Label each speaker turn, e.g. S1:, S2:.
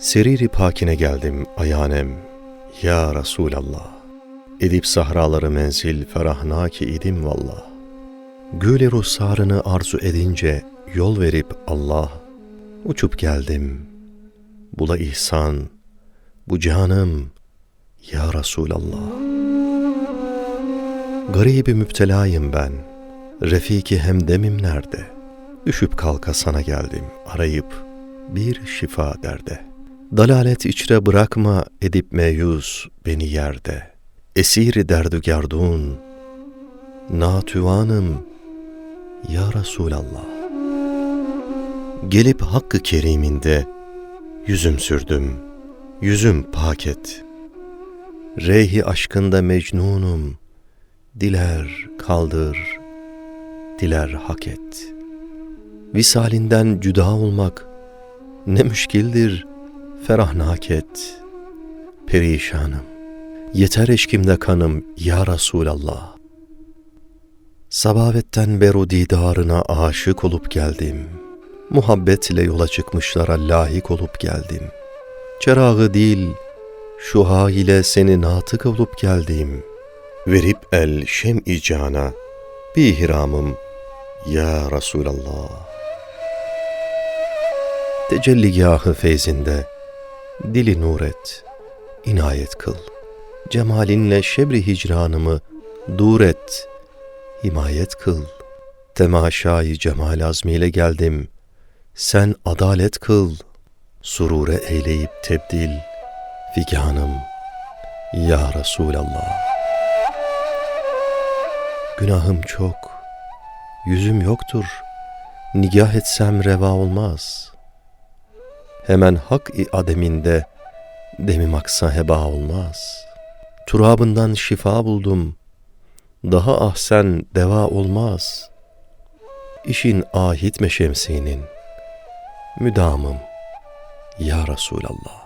S1: Seriri pakine geldim ayanem, ya Resulallah. Edip sahraları menzil ferahnaki idim vallah. Gül ruhsarını arzu edince yol verip Allah, uçup geldim. Bula ihsan, bu canım, ya Resulallah. Garibi müptelayım ben, refiki hemdemim nerede? Üşüp kalka sana geldim, arayıp bir şifa derde. Dalalet içre bırakma edip meyus beni yerde. Esiri derdü gerdun, natüvanım, ya Resulallah. Gelip hakkı keriminde yüzüm sürdüm, yüzüm paket. Reyhi aşkında mecnunum, diler kaldır, diler hak et. Visalinden cüda olmak ne müşkildir, ferahnak et. Perişanım, yeter eşkimde kanım ya Resulallah. Sabavetten beru didarına aşık olup geldim. Muhabbetle yola çıkmışlara layık olup geldim. Çerağı dil, şuha ile seni natık olup geldim. Verip el şem-i cana, bihramım ya Resulallah. Tecelligahı feyzinde, dili nur et, inayet kıl. Cemalinle şebri hicranımı dur et, himayet kıl. Temaşayı cemal azmiyle geldim, sen adalet kıl. Surure eyleyip tebdil, figanım, ya Resulallah. Günahım çok, yüzüm yoktur, nigah etsem reva olmaz. Hemen hak-i ademinde, demim aksa heba olmaz. Turabından şifa buldum, daha ahsen deva olmaz. İşin ahit meşemsinin, müdamım, ya Resulallah.